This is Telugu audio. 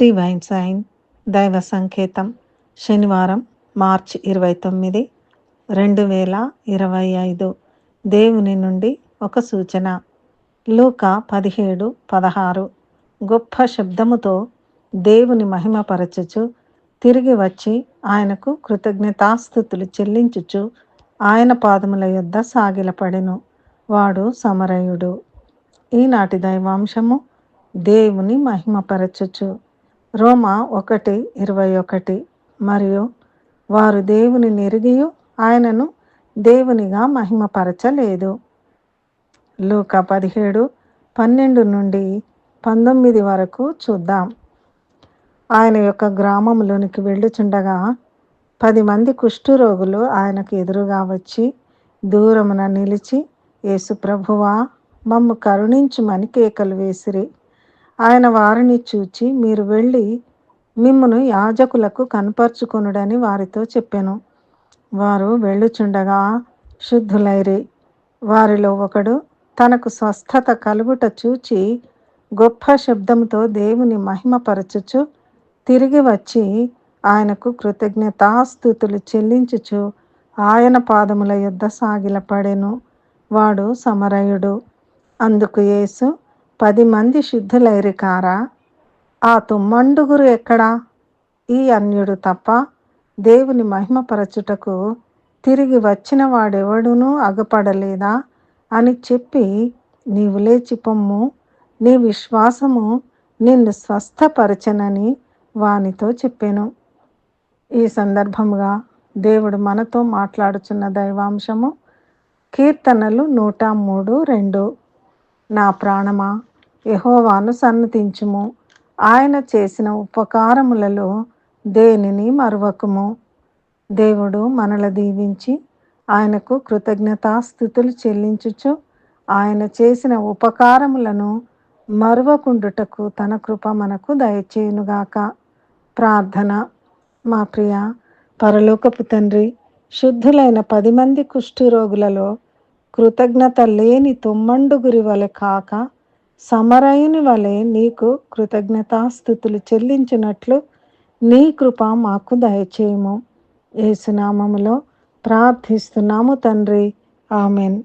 డివైన్ సైన్ దైవ సంకేతం శనివారం మార్చి ఇరవై తొమ్మిది రెండు వేల ఇరవై ఐదు దేవుని నుండి ఒక సూచన లూక పదిహేడు పదహారు గొప్ప శబ్దముతో దేవుని మహిమపరచుచు తిరిగి వచ్చి ఆయనకు కృతజ్ఞతాస్థుతులు చెల్లించుచు ఆయన పాదముల యొద్ద సాగిలపడెను వాడు సమరయుడు ఈనాటి దైవాంశము దేవుని మహిమపరచుచు రోమా ఒకటి ఇరవై ఒకటి. మరియు వారు దేవుని నెరిగియు ఆయనను దేవునిగా మహిమపరచలేదు. లూక పదిహేడు పన్నెండు నుండి పంతొమ్మిది వరకు చూద్దాం. ఆయన యొక్క గ్రామంలోనికి వెళ్ళుచుండగా పది మంది కుష్ఠురోగులు ఆయనకు ఎదురుగా వచ్చి దూరమున నిలిచి యేసు ప్రభువా మమ్ము కరుణించుమని కేకలు వేసిరి. ఆయన వారిని చూచి మీరు వెళ్ళి మిమ్మను యాజకులకు కనపరుచుకొనుడని వారితో చెప్పాను. వారు వెళ్ళుచుండగా శుద్ధులైరి. వారిలో ఒకడు తనకు స్వస్థత కలుగుట చూచి గొప్ప శబ్దంతో దేవుని మహిమపరచుచు తిరిగి వచ్చి ఆయనకు కృతజ్ఞతాస్థుతులు చెల్లించుచు ఆయన పాదముల యుద్ధ సాగిలపడెను. వాడు సమరయుడు. అందుకు యేసు పది మంది శుద్ధులైరి కారా? ఆ తుమ్మండుగురు ఎక్కడా? ఈ అన్యుడు తప్ప దేవుని మహిమపరచుటకు తిరిగి వచ్చిన వాడెవడునూ అగపడలేదా? అని చెప్పి నీవు లేచి పొమ్ము. నీ విశ్వాసము నిన్ను స్వస్థపరచనని వానితో చెప్పాను. ఈ సందర్భముగా దేవుడు మనతో మాట్లాడుచున్న దైవాంశము కీర్తనలు నూట మూడు రెండు. నా ప్రాణమా? యహోవాను సన్నతించుము. ఆయన చేసిన ఉపకారములలో దేనిని మరువకుము? దేవుడు మనల దీవించి ఆయనకు కృతజ్ఞతాస్థుతులు చెల్లించుచు ఆయన చేసిన ఉపకారములను మరువకుండుటకు తన కృప మనకు దయచేయునుగాక. ప్రార్థన. మా ప్రియ పరలోకపు తండ్రి శుద్ధులైన పది మంది కుష్ఠరోగులలో కృతజ్ఞత లేని తొమ్మండుగురి వలె కాక సమరయుని వలె నీకు కృతజ్ఞతాస్థుతులు చెల్లించినట్లు నీ కృప మాకు దయచేయము. ఏసునామములో ప్రార్థిస్తున్నాము తండ్రి. ఆమెన్.